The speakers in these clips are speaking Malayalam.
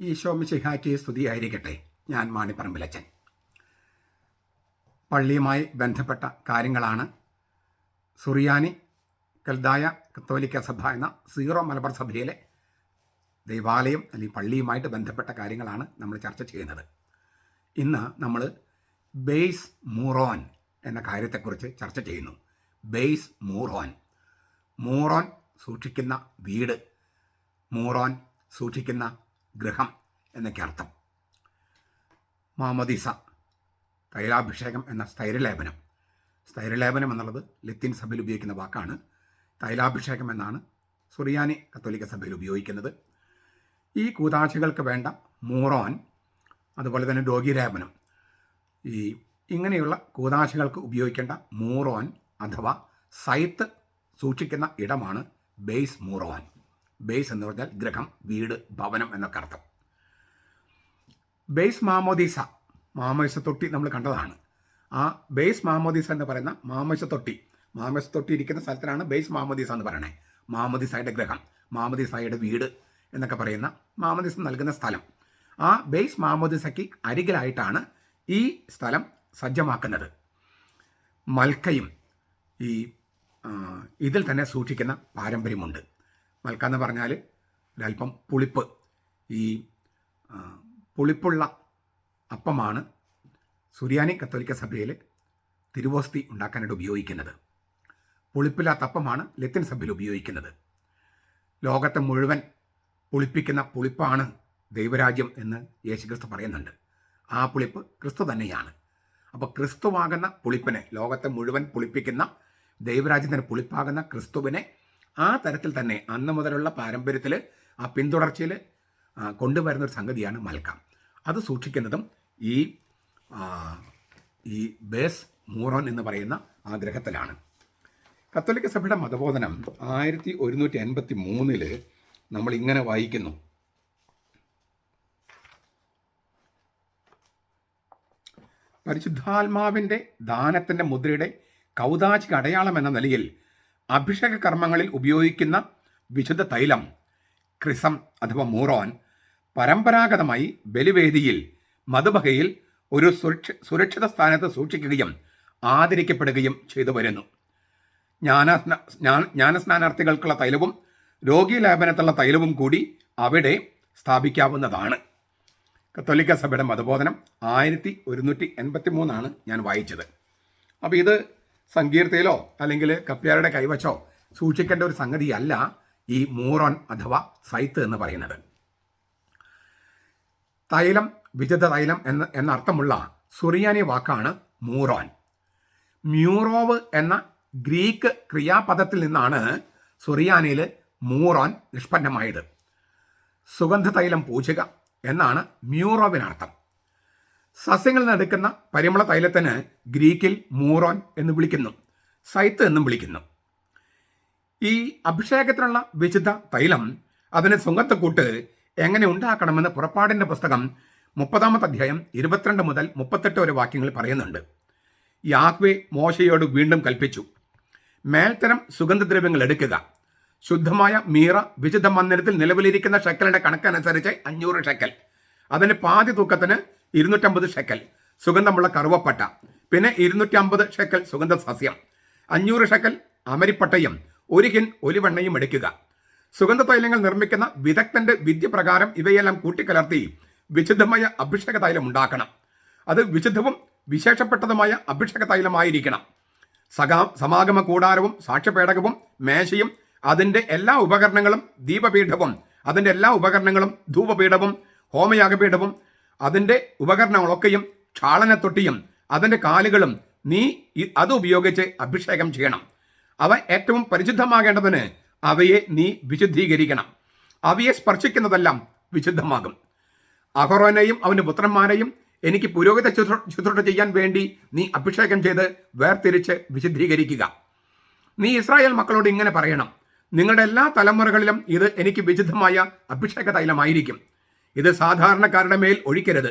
ഈശോ മിശിഹായ്ക്ക് സ്തുതിയായിരിക്കട്ടെ. ഞാൻ മാണിപ്പറമ്പിലച്ചൻ. പള്ളിയുമായി ബന്ധപ്പെട്ട കാര്യങ്ങളാണ് സുറിയാനി കൽദായ കത്തോലിക്ക സഭ എന്ന സീറോ മലബാർ സഭയിലെ ദൈവാലയം അല്ലെങ്കിൽ പള്ളിയുമായിട്ട് ബന്ധപ്പെട്ട കാര്യങ്ങളാണ് നമ്മൾ ചർച്ച ചെയ്യുന്നത്. ഇന്ന് നമ്മൾ ബേസ് മൂറോൻ എന്ന കാര്യത്തെക്കുറിച്ച് ചർച്ച ചെയ്യുന്നു. ബേസ് മൂറോൻ. മൂറോൻ സൂക്ഷിക്കുന്ന വീട്. മൂറോൻ സൂക്ഷിക്കുന്ന ഗൃഹം എന്നൊക്കെ അർത്ഥം. മാമദിസ തൈലാഭിഷേകം എന്ന സ്ഥൈരലേപനം. സ്ഥൈരലേപനം എന്നുള്ളത് ലത്തീൻ സഭയിൽ ഉപയോഗിക്കുന്ന വാക്കാണ്. തൈലാഭിഷേകം എന്നാണ് സുറിയാനി കത്തോലിക്ക സഭയിൽ ഉപയോഗിക്കുന്നത്. ഈ കൂതാശികൾക്ക് വേണ്ട മൂറോൻ അതുപോലെ തന്നെ രോഗീലേപനം. ഈ ഇങ്ങനെയുള്ള കൂതാശികൾക്ക് ഉപയോഗിക്കേണ്ട മൂറോൻ അഥവാ സൈത്ത് സൂക്ഷിക്കുന്ന ഇടമാണ് ബേസ് മൂറോൻ. ബേസ് എന്ന് പറഞ്ഞാൽ ഗ്രഹം വീട് ഭവനം എന്നൊക്കെ അർത്ഥം. ബേസ് മാമോദീസ മാമോദിസ തൊട്ടി നമ്മൾ കണ്ടതാണ്. ആ ബേസ് മാമോദീസ എന്ന് പറയുന്ന മാമോദിസ തൊട്ടി മാമോദിസ തൊട്ടി ഇരിക്കുന്ന സ്ഥലത്തിനാണ് ബേസ് മാമോദീസ എന്ന് പറയണേ. മാമോദിസായുടെ ഗ്രഹം മാമോദിസായുടെ വീട് എന്നൊക്കെ പറയുന്ന മാമോദിസ നൽകുന്ന സ്ഥലം. ആ ബേസ് മാമോദിസയ്ക്ക് അരികിലായിട്ടാണ് ഈ സ്ഥലം സജ്ജമാക്കുന്നത്. മൽക്കയും ഈ ഇതിൽ തന്നെ സൂക്ഷിക്കുന്ന പാരമ്പര്യമുണ്ട്. മൽക്ക എന്ന് പറഞ്ഞാൽ ഒരല്പം പുളിപ്പ്. ഈ പുളിപ്പുള്ള അപ്പമാണ് സുറിയാനി കത്തോലിക്ക സഭയിൽ തിരുവോസ്തി ഉണ്ടാക്കാനായിട്ട് ഉപയോഗിക്കുന്നത്. പുളിപ്പില്ലാത്ത അപ്പമാണ് ലത്തിൻ സഭയിൽ ഉപയോഗിക്കുന്നത്. ലോകത്തെ മുഴുവൻ പുളിപ്പിക്കുന്ന പുളിപ്പാണ് ദൈവരാജ്യം എന്ന് യേശുക്രിസ്തു പറയുന്നുണ്ട്. ആ പുളിപ്പ് ക്രിസ്തു തന്നെയാണ്. അപ്പോൾ ക്രിസ്തുവാകുന്ന പുളിപ്പിനെ ലോകത്തെ മുഴുവൻ പുളിപ്പിക്കുന്ന ദൈവരാജ്യത്തിന് പുളിപ്പാകുന്ന ക്രിസ്തുവിനെ ആ തരത്തിൽ തന്നെ അന്ന് മുതലുള്ള പാരമ്പര്യത്തിൽ ആ പിന്തുടർച്ചയിൽ കൊണ്ടുവരുന്ന ഒരു സംഗതിയാണ് മൽക്കം. അത് സൂക്ഷിക്കുന്നതും ഈ ഈ ബേസ് മൂറോൻ എന്ന് പറയുന്ന ആ ഗ്രഹത്തിലാണ്. കത്തോലിക്ക സഭയുടെ മതബോധനം ആയിരത്തി ഒരുന്നൂറ്റി എൺപത്തി മൂന്നിൽ നമ്മൾ ഇങ്ങനെ വായിക്കുന്നു. പരിശുദ്ധാത്മാവിന്റെ ദാനത്തിന്റെ മുദ്രയുടെ കൗതാചിക അടയാളം എന്ന നിലയിൽ അഭിഷേക കർമ്മങ്ങളിൽ ഉപയോഗിക്കുന്ന വിശുദ്ധ തൈലം ക്രിസം അഥവാ മൂറോൻ പരമ്പരാഗതമായി ബലിവേദിയിൽ മധുബഹയിൽ ഒരു സുരക്ഷ സുരക്ഷിത സ്ഥാനത്ത് സൂക്ഷിക്കുകയും ആദരിക്കപ്പെടുകയും ചെയ്തു വരുന്നു. ജ്ഞാന ജ്ഞാ- ജ്ഞാനസ്നാനാർത്ഥികൾക്കുള്ള തൈലവും രോഗീലാപനത്തുള്ള തൈലവും കൂടി അവിടെ സ്ഥാപിക്കാവുന്നതാണ്. കത്തോലിക്ക സഭയുടെ മതബോധനം ആയിരത്തി ഒരുന്നൂറ്റി എൺപത്തി മൂന്നാണ് ഞാൻ വായിച്ചത്. അപ്പോൾ ഇത് സങ്കീർത്തയിലോ അല്ലെങ്കിൽ കപ്പ്യാരുടെ കൈവച്ചോ സൂക്ഷിക്കേണ്ട ഒരു സംഗതിയല്ല ഈ മൂറോൺ അഥവാ സൈത്ത് എന്ന് പറയുന്നത്. തൈലം വിജത തൈലം എന്ന എന്നർത്ഥമുള്ള സുറിയാനി വാക്കാണ് മൂറോൻ. മ്യൂറോവ് എന്ന ഗ്രീക്ക് ക്രിയാപദത്തിൽ നിന്നാണ് സുറിയാനിയിൽ മൂറോൻ നിഷ്പന്നമായത്. സുഗന്ധ തൈലം പൂജക എന്നാണ് മ്യൂറോവിനർത്ഥം. സസ്യങ്ങളിൽ നിന്നെടുക്കുന്ന പരിമള തൈലത്തിന് ഗ്രീക്കിൽ മൂറോൻ എന്ന് വിളിക്കുന്നു. സൈത്ത് എന്നും വിളിക്കുന്നു. ഈ അഭിഷേകത്തിനുള്ള വിശുദ്ധ തൈലം അതിന് സുഗന്ധക്കൂട്ട് എങ്ങനെ ഉണ്ടാക്കണമെന്ന് പുറപ്പാടിന്റെ പുസ്തകം മുപ്പതാമത്തെ അധ്യായം ഇരുപത്തിരണ്ട് മുതൽ മുപ്പത്തെട്ട് വരെ വാക്യങ്ങൾ പറയുന്നുണ്ട്. യാഹ്വെ മോശയോട് വീണ്ടും കൽപ്പിച്ചു. മേൽത്തരം സുഗന്ധദ്രവ്യങ്ങൾ എടുക്കുക. ശുദ്ധമായ മീറ വിശുദ്ധ മന്ദിരത്തിൽ നിലവിലിരിക്കുന്ന ഷെക്കലിന്റെ കണക്കനുസരിച്ച് അഞ്ഞൂറ് ഷെക്കൽ. അതിന്റെ പാതി തൂക്കത്തിന് ഇരുന്നൂറ്റമ്പത് ഷെക്കൽ സുഗന്ധമുള്ള കറുവപ്പട്ട പിന്നെ ഇരുന്നൂറ്റി അമ്പത് ഷെക്കൽ സുഗന്ധ സസ്യം അഞ്ഞൂറ് ഷെക്കൽ അമരിപ്പട്ടയും ഒരു കിൻ ഒലിവെണ്ണയും എടുക്കുക. സുഗന്ധ തൈലങ്ങൾ നിർമ്മിക്കുന്ന വിദഗ്ധന്റെ വിദ്യ പ്രകാരം ഇവയെല്ലാം കൂട്ടിക്കലർത്തി വിശുദ്ധമായ അഭിഷേക തൈലം ഉണ്ടാക്കണം. അത് വിശുദ്ധവും വിശേഷപ്പെട്ടതുമായ അഭിഷേക തൈലമായിരിക്കണം. സകാ സമാഗമ കൂടാരവും സാക്ഷ്യപേടകവും മേശയും അതിന്റെ എല്ലാ ഉപകരണങ്ങളും ദീപപീഠവും അതിന്റെ എല്ലാ ഉപകരണങ്ങളും ധൂപപീഠവും ഹോമയാഗപീഠവും അതിന്റെ ഉപകരണങ്ങളൊക്കെയും ക്ഷാളനത്തൊട്ടിയും അതിന്റെ കാലുകളും നീ അത് ഉപയോഗിച്ച് അഭിഷേകം ചെയ്യണം. അവ ഏറ്റവും പരിശുദ്ധമാകേണ്ടതിന് അവയെ നീ വിശുദ്ധീകരിക്കണം. അവയെ സ്പർശിക്കുന്നതെല്ലാം വിശുദ്ധമാകും. അഹോറോനെയും അവന്റെ പുത്രന്മാരെയും എനിക്ക് ശുശ്രൂ- ശുശ്രൂഷ ചെയ്യാൻ വേണ്ടി നീ അഭിഷേകം ചെയ്ത് വേർതിരിച്ച് വിശുദ്ധീകരിക്കുക. നീ ഇസ്രായേൽ മക്കളോട് ഇങ്ങനെ പറയണം. നിങ്ങളുടെ എല്ലാ തലമുറകളിലും ഇത് എനിക്ക് വിശുദ്ധമായ അഭിഷേക തൈലമായിരിക്കും ഇത് സാധാരണക്കാരുടെ മേൽ ഒഴിക്കരുത്.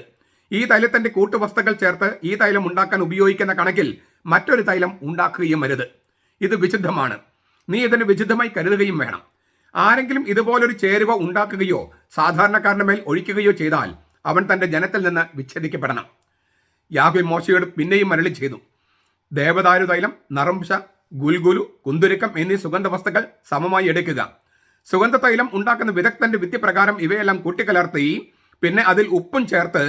ഈ തൈലത്തിന്റെ കൂട്ടുവസ്തുക്കൾ ചേർത്ത് ഈ തൈലം ഉണ്ടാക്കാൻ ഉപയോഗിക്കുന്ന കണക്കിൽ മറ്റൊരു തൈലം ഉണ്ടാക്കുകയും അരുത്. ഇത് വിശുദ്ധമാണ്. നീ ഇതിന് വിശുദ്ധമായി കരുതുകയും വേണം. ആരെങ്കിലും ഇതുപോലൊരു ചേരുവ ഉണ്ടാക്കുകയോ സാധാരണക്കാരന്റെ മേൽ ഒഴിക്കുകയോ ചെയ്താൽ അവൻ തന്റെ ജനത്തിൽ നിന്ന് വിച്ഛേദിക്കപ്പെടണം. യാഹുൽ മോശയോട് പിന്നെയും മരളി ചെയ്തു. ദേവദാരു തൈലം നറംശ ഗുൽഗുലു കുന്തുരുക്കം എന്നീ സുഗന്ധ വസ്തുക്കൾ സമമായി എടുക്കുക. സുഗന്ധ തൈലം ഉണ്ടാക്കുന്ന വിദഗ്ധന്റെ വിദ്യ പ്രകാരം ഇവയെല്ലാം കൂട്ടിക്കലർത്തി പിന്നെ അതിൽ ഉപ്പും ചേർത്ത്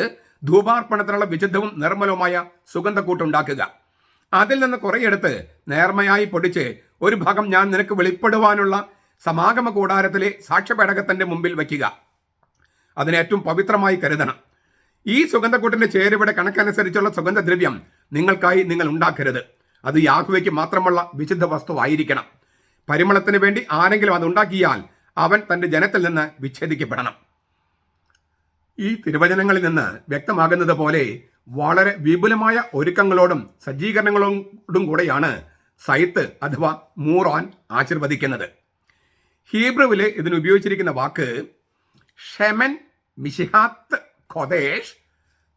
ധൂപാർപ്പണത്തിനുള്ള വിശുദ്ധവും നിർമ്മലവുമായ സുഗന്ധക്കൂട്ടുണ്ടാക്കുക. അതിൽ നിന്ന് കുറേയെടുത്ത് നേർമയായി പൊടിച്ച് ഒരു ഭാഗം ഞാൻ നിനക്ക് വെളിപ്പെടുവാനുള്ള സമാഗമ കൂടാരത്തിലെ സാക്ഷ്യപേടകത്തിന്റെ മുമ്പിൽ വയ്ക്കുക. അതിനെ ഏറ്റവും പവിത്രമായി കരുതണം. ഈ സുഗന്ധക്കൂട്ടിന്റെ ചേരുവയുടെ കണക്കനുസരിച്ചുള്ള സുഗന്ധദ്രവ്യം നിങ്ങൾക്കായി നിങ്ങൾ ഉണ്ടാക്കരുത്. അത് യാഹുവയ്ക്ക് മാത്രമുള്ള വിശുദ്ധ വസ്തുവായിരിക്കണം പരിമളത്തിന് വേണ്ടി ആരെങ്കിലും അത് ഉണ്ടാക്കിയാൽ അവൻ തന്റെ ജനത്തിൽ നിന്ന് വിച്ഛേദിക്കപ്പെടണം. ഈ തിരുവചനങ്ങളിൽ നിന്ന് വ്യക്തമാകുന്നത് പോലെ വളരെ വിപുലമായ ഒരുക്കങ്ങളോടും സജ്ജീകരണങ്ങളോടും കൂടെയാണ് സൈത്ത് അഥവാ മൂറാൻ ആശീർവദിക്കുന്നത്. ഇതിന് ഉപയോഗിച്ചിരിക്കുന്ന വാക്ക് ഷെമൻ മിഷിഹാത്ത് ഖൊദേശ്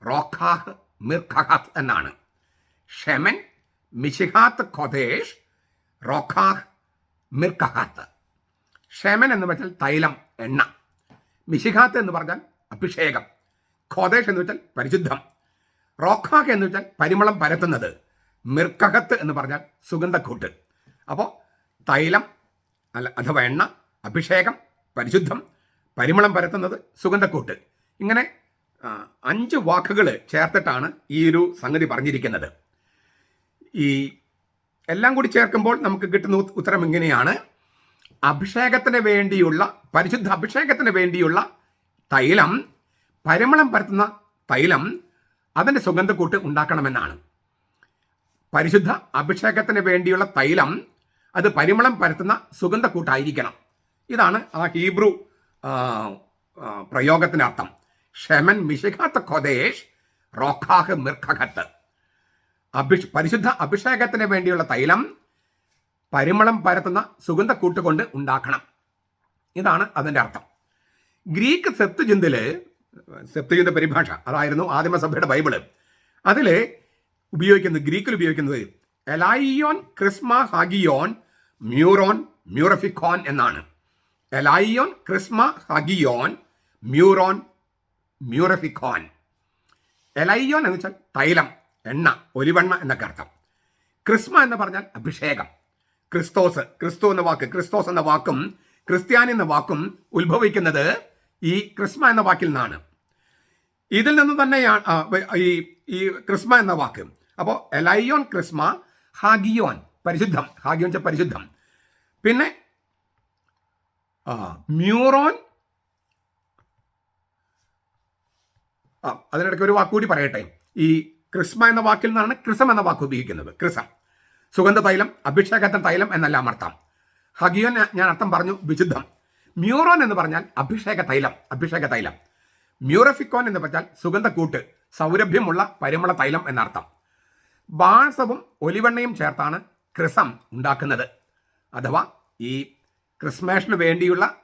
റോഖാഹ് മിർഖഹാത്ത് എന്നാണ്. ഷെമൻ മിഷിഹാത്ത് ഖൊദേശ് റോഖാഹ് മിർഖഹാത്ത് ഷെമൻ എന്ന് വെച്ചാൽ തൈലം എണ്ണ. മിഷിഹാത്ത് എന്ന് പറഞ്ഞാൽ അഭിഷേകം. ഖോദേശ് എന്ന് വെച്ചാൽ പരിശുദ്ധം. റോഖാഖ് എന്ന് വെച്ചാൽ പരിമളം പരത്തുന്നത്. മിർക്കഹത്ത് എന്ന് പറഞ്ഞാൽ സുഗന്ധക്കൂട്ട്. അപ്പോൾ തൈലം അല്ല അഥവാ എണ്ണ അഭിഷേകം പരിശുദ്ധം പരിമളം പരത്തുന്നത് സുഗന്ധക്കൂട്ട്. ഇങ്ങനെ അഞ്ച് വാക്കുകൾ ചേർത്തിട്ടാണ് ഈ ഒരു സംഗതി പറഞ്ഞിരിക്കുന്നത്. ഈ എല്ലാം കൂടി ചേർക്കുമ്പോൾ നമുക്ക് കിട്ടുന്ന ഉത്തരം ഇങ്ങനെയാണ്. അഭിഷേകത്തിന് വേണ്ടിയുള്ള പരിശുദ്ധ അഭിഷേകത്തിന് വേണ്ടിയുള്ള തൈലം പരിമളം പരത്തുന്ന തൈലം അതിന്റെ സുഗന്ധക്കൂട്ട് ഉണ്ടാക്കണമെന്നാണ്. പരിശുദ്ധ അഭിഷേകത്തിന് വേണ്ടിയുള്ള തൈലം അത് പരിമളം പരത്തുന്ന സുഗന്ധക്കൂട്ടായിരിക്കണം. ഇതാണ് ആ ഹീബ്രു ആ, അർത്ഥം ഷെമൻ മിഷിഖാത്ത് ഖൊദേശ് റോഖാഹ് മിർഖഹത്ത് അഭിഷ് പരിശുദ്ധ അഭിഷേകത്തിന് വേണ്ടിയുള്ള തൈലം പരിമളം പരത്തുന്ന സുഗന്ധക്കൂട്ട് കൊണ്ട് ഉണ്ടാക്കണം. ഇതാണ് അതിന്റെ അർത്ഥം. ഗ്രീക്ക് സെപ്തുചിന്തയിൽ സെപ്തുചിന്ത പരിഭാഷ അതായിരുന്നു ആദിമസഭയുടെ ബൈബിൾ. അതിൽ ഉപയോഗിക്കുന്നത് ഗ്രീക്കിൽ ഉപയോഗിക്കുന്നത് എലൈയോൻ ക്രിസ്മ ഹാഗിയോൻ മ്യൂറോൻ മ്യൂറഫിക്കോൻ എന്നാണ്. എലൈയോൻ ക്രിസ്മ ഹഗിയോൻ മ്യൂറോൺ മ്യൂറഫിക്കോൻ. എലൈയോൻ എന്ന് വെച്ചാൽ തൈലം. എണ്ണ ഒലിവെണ്ണ എന്നൊക്കെ അർത്ഥം. ക്രിസ്മ എന്ന് പറഞ്ഞാൽ അഭിഷേകം. ക്രിസ്തോസ് ക്രിസ്തു എന്ന വാക്ക് ക്രിസ്തോസ് എന്ന വാക്കും ക്രിസ്ത്യാനി എന്ന വാക്കും ഉത്ഭവിക്കുന്നത് ഈ ക്രിസ്മ എന്ന വാക്കിൽ നിന്നാണ്. ഇതിൽ നിന്ന് തന്നെയാണ് ഈ ഈ ക്രിസ്മ എന്ന വാക്ക്. അപ്പോൾ എലൈയോൻ ക്രിസ്മ ഹാഗിയോൻ പരിശുദ്ധം. ഹാഗിയോൻ പരിശുദ്ധം. പിന്നെ മ്യൂറോൻ അതിനിടയ്ക്ക് ഒരു വാക്കുകൂടി പറയട്ടെ. ഈ ക്രിസ്മ എന്ന വാക്കിൽ നിന്നാണ് ക്രിസം എന്ന വാക്ക് ഉപയോഗിക്കുന്നത്. ക്രിസം. സുഗന്ധ തൈലം അഭിഷേകത്തിന് തൈലം എന്നെല്ലാം അർത്ഥം. ഹഗിയോൻ ഞാൻ- അർത്ഥം പറഞ്ഞു വിശുദ്ധം. മ്യൂറോൻ എന്ന് പറഞ്ഞാൽ അഭിഷേക തൈലം അഭിഷേക തൈലം. മ്യൂറഫിക്കോൻ എന്ന് പറഞ്ഞാൽ സുഗന്ധക്കൂട്ട് സൗരഭ്യമുള്ള പരിമള തൈലം എന്നർത്ഥം. ബാഴ്സവും ഒലിവെണ്ണയും ചേർത്താണ് ക്രിസം ഉണ്ടാക്കുന്നത്. അഥവാ ഈ ക്രിസ്മേഷന് വേണ്ടിയുള്ള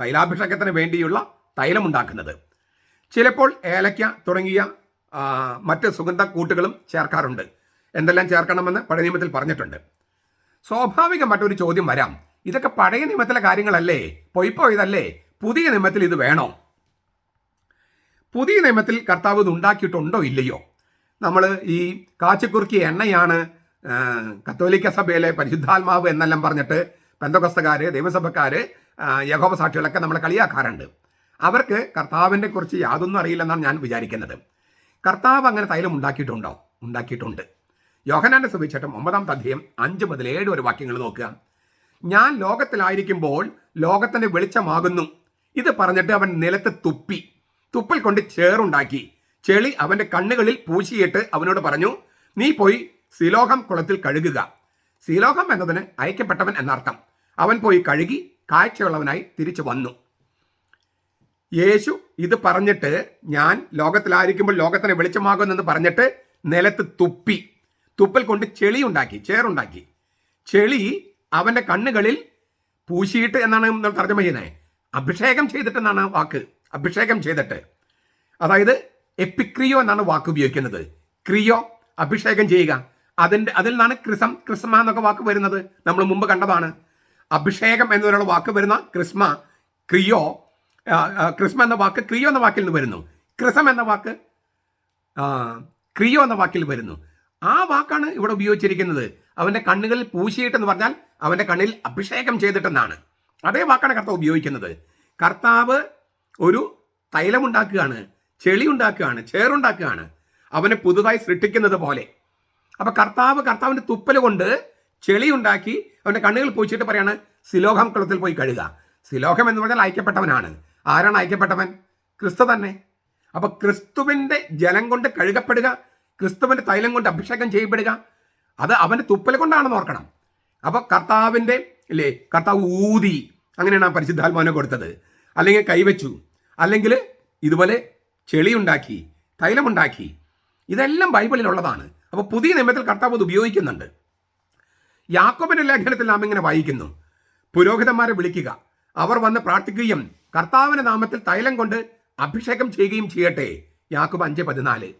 തൈലാഭിഷേകത്തിന് വേണ്ടിയുള്ള തൈലം ഉണ്ടാക്കുന്നത്. ചിലപ്പോൾ ഏലയ്ക്ക തുടങ്ങിയ മറ്റ് സുഗന്ധ കൂട്ടുകളും ചേർക്കാറുണ്ട്. എന്തെല്ലാം ചേർക്കണമെന്ന് പഴയ നിയമത്തിൽ പറഞ്ഞിട്ടുണ്ട്. സ്വാഭാവികമായിട്ടൊരു ചോദ്യം വരാം. ഇതൊക്കെ പഴയ നിയമത്തിലെ കാര്യങ്ങളല്ലേ? പൊയ്പോയതല്ലേ പുതിയ നിയമത്തിൽ ഇത് വേണോ? പുതിയ നിയമത്തിൽ കർത്താവ് ഇത് ഉണ്ടാക്കിയിട്ടുണ്ടോ ഇല്ലയോ? നമ്മൾ ഈ കാച്ചിക്കുറുക്കിയ എണ്ണയാണ് കത്തോലിക്ക സഭയിലെ പരിശുദ്ധാത്മാവ് എന്നെല്ലാം പറഞ്ഞിട്ട് പെന്തകസ്തകാർ ദൈവസഭക്കാര് ആ, യഹോവ സാക്ഷികളൊക്കെ നമ്മളെ കളിയാക്കാറുണ്ട്. അവർക്ക് കർത്താവിനെ കുറിച്ച് യാതൊന്നും അറിയില്ലെന്നാണ് ഞാൻ വിചാരിക്കുന്നത്. കർത്താവ് അങ്ങനെ തൈലം ഉണ്ടാക്കിയിട്ടുണ്ടോ? ഉണ്ടാക്കിയിട്ടുണ്ട്. യോഹനാന്റെ സുവിശേഷം ഒമ്പതാം അധ്യയം അഞ്ച് മുതൽ ഏഴ് വരെ വാക്യങ്ങൾ നോക്കുക. ഞാൻ ലോകത്തിലായിരിക്കുമ്പോൾ ലോകത്തിന്റെ വെളിച്ചമാകുന്നു. ഇത് പറഞ്ഞിട്ട് അവൻ നിലത്ത് തുപ്പി. തുപ്പൽ കൊണ്ട് ചേറുണ്ടാക്കി. ചെളി അവന്റെ കണ്ണുകളിൽ പൂശിയിട്ട് അവനോട് പറഞ്ഞു നീ പോയി സിലോഹം കുളത്തിൽ കഴുകുക. സിലോഹം എന്നതിന് അയക്കപ്പെട്ടവൻ എന്നർത്ഥം. അവൻ പോയി കഴുകി കാഴ്ചയുള്ളവനായി തിരിച്ചു വന്നു. യേശു ഇത് പറഞ്ഞിട്ട് ഞാൻ ലോകത്തിലായിരിക്കുമ്പോൾ ലോകത്തിന് വെളിച്ചമാകുമെന്ന് പറഞ്ഞിട്ട് നിലത്ത് തുപ്പി. തുപ്പൽ കൊണ്ട് ചെളി ഉണ്ടാക്കി ചേറുണ്ടാക്കി ചെളി അവന്റെ കണ്ണുകളിൽ പൂശിയിട്ട് എന്നാണ് നമ്മൾ തർജമ ചെയ്യുന്നത് അഭിഷേകം ചെയ്തിട്ട് എന്നാണ് ആ വാക്ക്. അഭിഷേകം ചെയ്തിട്ട്. അതായത് എപ്പിക്രിയോ എന്നാണ് വാക്ക് ഉപയോഗിക്കുന്നത്. ക്രിയോ അഭിഷേകം ചെയ്യുക. അതിന്റെ അതിൽ നിന്നാണ് ക്രിസം ക്രിസ്മ എന്നൊക്കെ വാക്ക് വരുന്നത്. നമ്മൾ മുമ്പ് കണ്ടതാണ്. അഭിഷേകം എന്നതിനുള്ള വാക്ക് വരുന്ന ക്രിസ്മ ക്രിയോ ക്രിസ്മ എന്ന വാക്ക് ക്രിയോ എന്ന വാക്കിൽ നിന്ന് വരുന്നു. ക്രിസം എന്ന വാക്ക് ക്രിയോ എന്ന വാക്കിൽ വരുന്നു. ആ വാക്കാണ് ഇവിടെ ഉപയോഗിച്ചിരിക്കുന്നത്. അവന്റെ കണ്ണുകളിൽ പൂശിയിട്ടെന്ന് പറഞ്ഞാൽ അവന്റെ കണ്ണിൽ അഭിഷേകം ചെയ്തിട്ടെന്നാണ്. അതേ വാക്കാണ് കർത്താവ് ഉപയോഗിക്കുന്നത്. കർത്താവ് ഒരു തൈലമുണ്ടാക്കുകയാണ് ചെളി ഉണ്ടാക്കുകയാണ് ചേറുണ്ടാക്കുകയാണ്. അവനെ പുതുതായി സൃഷ്ടിക്കുന്നത് പോലെ. അപ്പൊ കർത്താവ് കർത്താവിന്റെ തുപ്പൽ കൊണ്ട് ചെളി ഉണ്ടാക്കി അവന്റെ കണ്ണുകൾ പൂച്ചിട്ട് പറയാണ് സിലോഹം കുളത്തിൽ പോയി കഴുകുക. സിലോഹം എന്ന് പറഞ്ഞാൽ അയക്കപ്പെട്ടവനാണ്. ആരാണ് അയക്കപ്പെട്ടവൻ ക്രിസ്തു തന്നെ. അപ്പൊ ക്രിസ്തുവിന്റെ ജലം കൊണ്ട് കഴുകപ്പെടുക ക്രിസ്തുവിന്റെ തൈലം കൊണ്ട് അഭിഷേകം ചെയ്യപ്പെടുക അത് അവന്റെ തുപ്പൽ കൊണ്ടാണെന്ന് ഓർക്കണം. അപ്പൊ കർത്താവിന്റെ ഇല്ലേ കർത്താവ് ഊതി അങ്ങനെയാണ് ആ പരിശുദ്ധാത്മാവിനെ കൊടുത്തത്. അല്ലെങ്കിൽ കൈവച്ചു അല്ലെങ്കിൽ ഇതുപോലെ ചെളിയുണ്ടാക്കി തൈലമുണ്ടാക്കി. ഇതെല്ലാം ബൈബിളിലുള്ളതാണ്. അപ്പോൾ പുതിയ നിയമത്തിൽ കർത്താവ് അത് ഉപയോഗിക്കുന്നുണ്ട്. യാക്കോബിന്റെ ലേഖനത്തിൽ നാം ഇങ്ങനെ വായിക്കുന്നു. പുരോഹിതന്മാരെ വിളിക്കുക. അവർ വന്ന് പ്രാർത്ഥിക്കുകയും കർത്താവിന്റെ നാമത്തിൽ തൈലം കൊണ്ട് അഭിഷേകം ചെയ്യുകയും ചെയ്യട്ടെ. യാക്കോബ് അഞ്ച് പതിനാല്.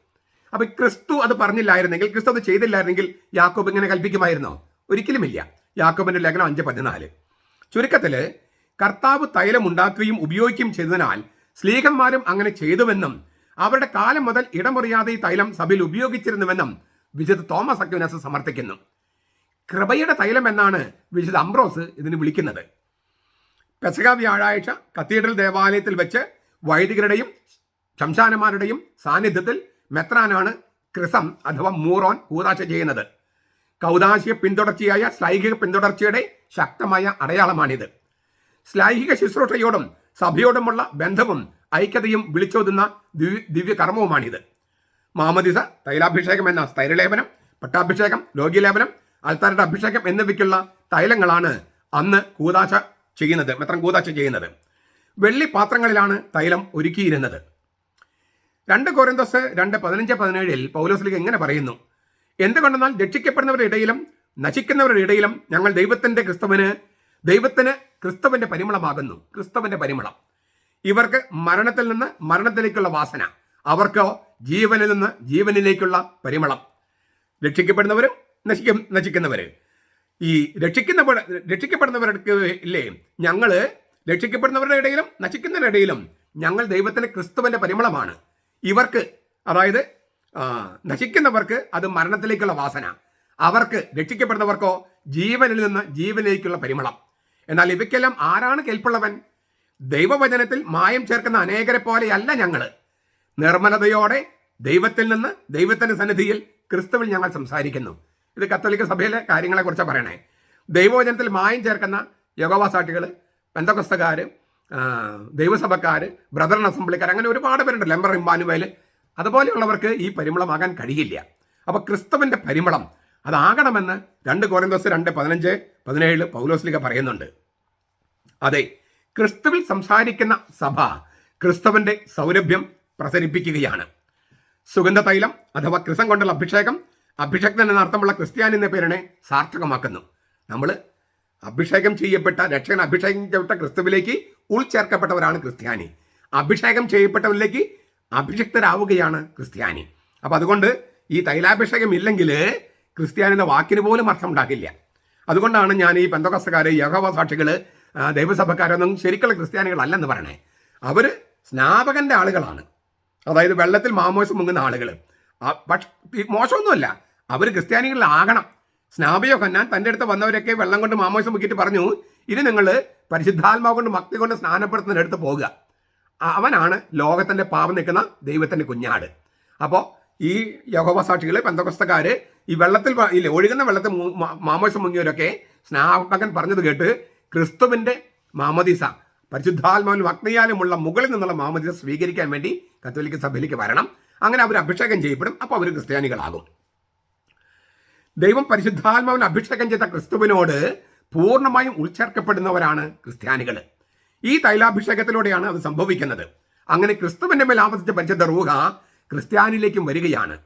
അപ്പൊ ക്രിസ്തു അത് പറഞ്ഞില്ലായിരുന്നെങ്കിൽ ക്രിസ്തു അത് ചെയ്തില്ലായിരുന്നെങ്കിൽ യാക്കോബ് ഇങ്ങനെ കൽപ്പിക്കുമായിരുന്നോ? ഒരിക്കലുമില്ല. യാക്കോബിന്റെ ലേഖനം അഞ്ച് പതിനാല്. ചുരുക്കത്തിൽ കർത്താവ് തൈലം ഉണ്ടാക്കുകയും ഉപയോഗിക്കുകയും ചെയ്തതിനാൽ സ്ലീഹന്മാരും അങ്ങനെ ചെയ്തുവെന്നും അവരുടെ കാലം മുതൽ ഇടമുറിയാതെ ഈ തൈലം സഭയിൽ ഉപയോഗിച്ചിരുന്നുവെന്നും വിശുദ്ധ തോമസ് അക്യുനസ് സമർത്ഥിക്കുന്നു. കൃപയുടെ തൈലം എന്നാണ് വിശുദ്ധ അംബ്രോസ് ഇതിന് വിളിക്കുന്നത്. പെസക വ്യാഴാഴ്ച കത്തീഡ്രൽ ദേവാലയത്തിൽ വെച്ച് വൈദികരുടെയും ശംശാനന്മാരുടെയും സാന്നിധ്യത്തിൽ മെത്രാനാണ് ക്രിസം അഥവാ മൂറോൻ കൂതാശ ചെയ്യുന്നത്. കൗതാശിക പിന്തുടർച്ചയായ ശ്ലൈഹിക പിന്തുടർച്ചയുടെ ശക്തമായ അടയാളമാണിത്. ശ്ലൈഹിക ശുശ്രൂഷയോടും സഭയോടുമുള്ള ബന്ധവും ഐക്യതയും വിളിച്ചോതുന്ന ദിവ്യ കർമ്മവുമാണിത് മാമദിസ തൈലാഭിഷേകം എന്ന സ്ഥൈരലേപനം പട്ടാഭിഷേകം രോഗീലേപനം അൽത്താരുടെ അഭിഷേകം എന്നിവയ്ക്കുള്ള തൈലങ്ങളാണ് അന്ന് കൂതാശ ചെയ്യുന്നത് മെത്രം കൂതാശ ചെയ്യുന്നത്. വെള്ളി പാത്രങ്ങളിലാണ് തൈലം ഒരുക്കിയിരുന്നത്. രണ്ട് കോരന്തോസ് രണ്ട് പതിനഞ്ച് പതിനേഴിൽ പൗലോസ്ലിക്ക് എങ്ങനെ പറയുന്നു. എന്തുകൊണ്ടെന്നാൽ രക്ഷിക്കപ്പെടുന്നവരുടെ ഇടയിലും നശിക്കുന്നവരുടെ ഇടയിലും ഞങ്ങൾ ദൈവത്തിന്റെ ക്രിസ്തുവിന് ദൈവത്തിന് ക്രിസ്തുവിന്റെ പരിമളമാകുന്നു. ക്രിസ്തുവിന്റെ പരിമളം. ഇവർക്ക് മരണത്തിൽ നിന്ന് മരണത്തിലേക്കുള്ള വാസന. അവർക്കോ ജീവനിൽ നിന്ന് ജീവനിലേക്കുള്ള പരിമളം. രക്ഷിക്കപ്പെടുന്നവരും നശിക്കും നശിക്കുന്നവര്. ഈ രക്ഷിക്കുന്നവർ രക്ഷിക്കപ്പെടുന്നവർക്ക് ഇല്ലേ? ഞങ്ങൾ രക്ഷിക്കപ്പെടുന്നവരുടെ ഇടയിലും നശിക്കുന്നവരുടെ ഇടയിലും ഞങ്ങൾ ദൈവത്തിന്റെ ക്രിസ്തുവിന്റെ പരിമളമാണ്. ഇവർക്ക് അതായത് നശിക്കുന്നവർക്ക് അത് മരണത്തിലേക്കുള്ള വാസന. അവർക്ക് രക്ഷിക്കപ്പെടുന്നവർക്കോ ജീവനിൽ നിന്ന് ജീവനിലേക്കുള്ള പരിമളം. എന്നാൽ ഇവയ്ക്കെല്ലാം ആരാണ് കേൾപ്പുള്ളവൻ? ദൈവവചനത്തിൽ മായം ചേർക്കുന്ന അനേകരെ പോലെയല്ല ഞങ്ങൾ നിർമ്മലതയോടെ ദൈവത്തിൽ നിന്ന് ദൈവത്തിന്റെ സന്നിധിയിൽ ക്രിസ്തുവിൽ ഞങ്ങൾ സംസാരിക്കുന്നു. ഇത് കത്തോലിക്ക സഭയിലെ കാര്യങ്ങളെക്കുറിച്ചാണ് പറയണേ. ദൈവവചനത്തിൽ മായം ചേർക്കുന്ന യോഗവാസാട്ടികൾ പെന്തകൊസ്തക്കാർ ദൈവസഭക്കാർ ബ്രദർ അസംബ്ലിക്കാർ അങ്ങനെ ഒരുപാട് പേരുണ്ട്. ലെമ്പർ ഇമ്മാനുവേൽ. അതുപോലെയുള്ളവർക്ക് ഈ പരിമളമാകാൻ കഴിയില്ല. അപ്പോൾ ക്രിസ്തുവിന്റെ പരിമളം അതാകണമെന്ന് രണ്ട് കോരന്തോസ് രണ്ട് പതിനഞ്ച് പതിനേഴ് പൗലോസ്ലിക പറയുന്നുണ്ട്. അതെ ക്രിസ്തുവിൽ സംസാരിക്കുന്ന സഭ ക്രിസ്തുവിന്റെ സൗരഭ്യം പ്രസരിപ്പിക്കുകയാണ്. സുഗന്ധ തൈലം അഥവാ ക്രിസം കൊണ്ടുള്ള അഭിഷേകം അഭിഷക്തൻ എന്ന അർത്ഥമുള്ള ക്രിസ്ത്യാനി എന്ന പേരിനെ സാർത്ഥകമാക്കുന്നു. നമ്മൾ അഭിഷേകം ചെയ്യപ്പെട്ട രക്ഷകൻ അഭിഷേകം ചെയ്യപ്പെട്ട ക്രിസ്തുവിലേക്ക് ഉൾച്ചേർക്കപ്പെട്ടവരാണ് ക്രിസ്ത്യാനി. അഭിഷേകം ചെയ്യപ്പെട്ടവരിലേക്ക് അഭിഷിക്തരാവുകയാണ് ക്രിസ്ത്യാനി. അപ്പം അതുകൊണ്ട് ഈ തൈലാഭിഷേകം ഇല്ലെങ്കിൽ ക്രിസ്ത്യാനി വാക്കിന് പോലും അർത്ഥം ഉണ്ടാകില്ല. അതുകൊണ്ടാണ് ഞാൻ ഈ ബന്ധകസ്ഥക്കാർ യഹോവ സാക്ഷികൾ ദൈവസഭക്കാരൊന്നും ശരിക്കുള്ള ക്രിസ്ത്യാനികളല്ലെന്ന് പറയണേ. അവർ സ്നാപകന്റെ ആളുകളാണ്. അതായത് വെള്ളത്തിൽ മാമോസ് മുങ്ങുന്ന ആളുകൾ മോശമൊന്നുമല്ല. അവർ ക്രിസ്ത്യാനികളിലാകണം. സ്നാപയോ കന്നാൻ തന്റെ അടുത്ത് വന്നവരൊക്കെ വെള്ളം കൊണ്ട് മാമോശം മുക്കിയിട്ട് പറഞ്ഞു ഇനി നിങ്ങൾ പരിശുദ്ധാത്മാവ് കൊണ്ട് ഭക്തി കൊണ്ട് സ്നാനപ്പെടുത്തുന്നതിനടുത്ത് പോകുക അവനാണ് ലോകത്തിന്റെ പാപം നിൽക്കുന്ന ദൈവത്തിന്റെ കുഞ്ഞാട്. അപ്പോൾ ഈ യഹോവ സാക്ഷികൾ ബന്ധകസ്ഥക്കാര് ഈ വെള്ളത്തിൽ ഇല്ല ഒഴുകുന്ന വെള്ളത്തിൽ മാമോശം മുങ്ങിയവരൊക്കെ സ്നാപകൻ പറഞ്ഞത് കേട്ട് ക്രിസ്തുവിന്റെ മാമദീസ പരിശുദ്ധാത്മാവിൽ അഗ്നിയാലുമുള്ള മുകളിൽ നിന്നുള്ള മാമദീസ സ്വീകരിക്കാൻ വേണ്ടി കത്തോലിക്ക സഭയിലേക്ക് വരണം. അങ്ങനെ അവർ അഭിഷേകം ചെയ്യപ്പെടും. അപ്പോൾ അവർ ക്രിസ്ത്യാനികളാകും. ദൈവം പരിശുദ്ധാത്മാവിന് അഭിഷേകം ചെയ്ത ക്രിസ്തുവിനോട് പൂർണമായും ഉൾച്ചേർക്കപ്പെടുന്നവരാണ് ക്രിസ്ത്യാനികൾ ഈ തൈലാഭിഷേകത്തിലൂടെയാണ് അത് സംഭവിക്കുന്നത്. അങ്ങനെ ക്രിസ്തുവിന്റെ മേൽ ആവസിച്ച പരിശുദ്ധ റൂഹ ക്രിസ്ത്യാനിലേക്കും വരികയാണ്.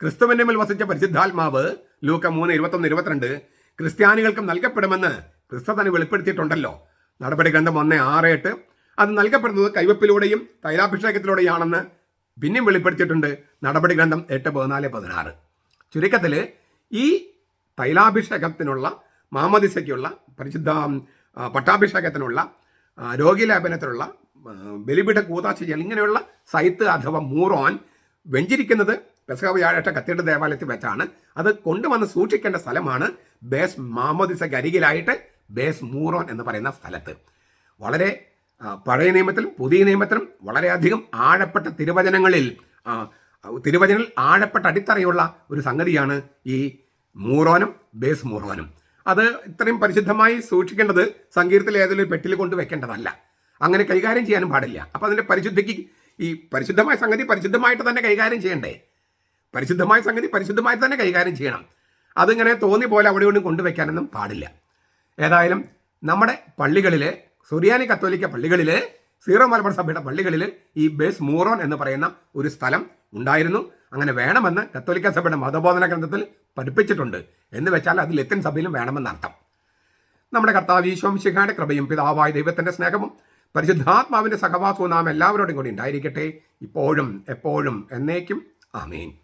ക്രിസ്തുവിന്റെ മേൽ വസിച്ച പരിശുദ്ധാത്മാവ് ലൂക്ക മൂന്ന് ഇരുപത്തൊന്ന് ഇരുപത്തിരണ്ട് ക്രിസ്ത്യാനികൾക്കും നൽകപ്പെടുമെന്ന് ക്രിസ്തു തന്നെ വെളിപ്പെടുത്തിയിട്ടുണ്ടല്ലോ. നടപടി ഗ്രന്ഥം ഒന്ന് ആറ് എട്ട്. അത് നൽകപ്പെടുന്നത് കൈവപ്പിലൂടെയും തൈലാഭിഷേകത്തിലൂടെയാണെന്ന് പിന്നെയും വെളിപ്പെടുത്തിയിട്ടുണ്ട്. നടപടി ഗ്രന്ഥം എട്ട് പതിനാല് പതിനാറ്. ചുരുക്കത്തിൽ ഈ തൈലാഭിഷേകത്തിനുള്ള മാമദിസയ്ക്കുള്ള പരിശുദ്ധ പട്ടാഭിഷേകത്തിനുള്ള രോഗിലേപനത്തിനുള്ള രോഗീലേപനത്തിനുള്ള ആ, ബലിപീഠ കൂതാശ ചെയ്യൽ ഇങ്ങനെയുള്ള സൈത്ത് അഥവാ മൂറോൻ വെഞ്ചിരിക്കുന്നത് പെസക വ്യാഴാഴ്ച കത്തീഡ്രൽ ദേവാലയത്തിൽ വെച്ചാണ്. അത് കൊണ്ടുവന്ന് സൂക്ഷിക്കേണ്ട സ്ഥലമാണ് ബേസ് മാമോദിസയ്ക്ക് അരികിലായിട്ട് ബേസ് മൂറോൻ എന്ന് പറയുന്ന സ്ഥലത്ത്. വളരെ പഴയ നിയമത്തിലും പുതിയ നിയമത്തിലും വളരെയധികം ആഴപ്പെട്ട തിരുവചനങ്ങളിൽ ആ, തിരുവചനങ്ങളിൽ ആഴപ്പെട്ട അടിത്തറയുള്ള ഒരു സംഗതിയാണ് ഈ മൂറോനും ബേസ് മൂറോനും. അത് ഇത്രയും പരിശുദ്ധമായി സൂക്ഷിക്കേണ്ടത് സംഗീതത്തിൽ ഏതെങ്കിലും പെട്ടിൽ കൊണ്ട് വെക്കേണ്ടതല്ല. അങ്ങനെ കൈകാര്യം ചെയ്യാനും പാടില്ല. അപ്പോൾ അതിന്റെ പരിശുദ്ധിക്ക് ഈ പരിശുദ്ധമായ സംഗതി പരിശുദ്ധമായിട്ട് തന്നെ കൈകാര്യം ചെയ്യണ്ടേ? പരിശുദ്ധമായ സംഗതി പരിശുദ്ധമായി തന്നെ കൈകാര്യം ചെയ്യണം. അതിങ്ങനെ തോന്നി പോലെ അവിടെ ഒന്നും കൊണ്ടുവയ്ക്കാനൊന്നും പാടില്ല. ഏതായാലും നമ്മുടെ പള്ളികളിൽ സുറിയാനി കത്തോലിക്ക പള്ളികളിൽ സീറോ മലബാർ സഭയുടെ പള്ളികളിൽ ഈ ബേസ് മൂറോൺ എന്ന് പറയുന്ന ഒരു സ്ഥലം ഉണ്ടായിരുന്നു. അങ്ങനെ വേണമെന്ന് കത്തോലിക്ക സഭയുടെ മതബോധന ഗ്രന്ഥത്തിൽ പഠിപ്പിച്ചിട്ടുണ്ട്. എന്ന് വെച്ചാൽ അത് ലത്തിൻ സഭയിലും വേണമെന്നർത്ഥം നമ്മുടെ കർത്താവ് ഈശോംശിഖാന്റെ കൃപയും പിതാവായ ദൈവത്തിന്റെ സ്നേഹവും പരിശുദ്ധാത്മാവിന്റെ സഹവാസവും നാം എല്ലാവരോടും കൂടി ഉണ്ടായിരിക്കട്ടെ. ഇപ്പോഴും എപ്പോഴും എന്നേക്കും. ആമേൻ.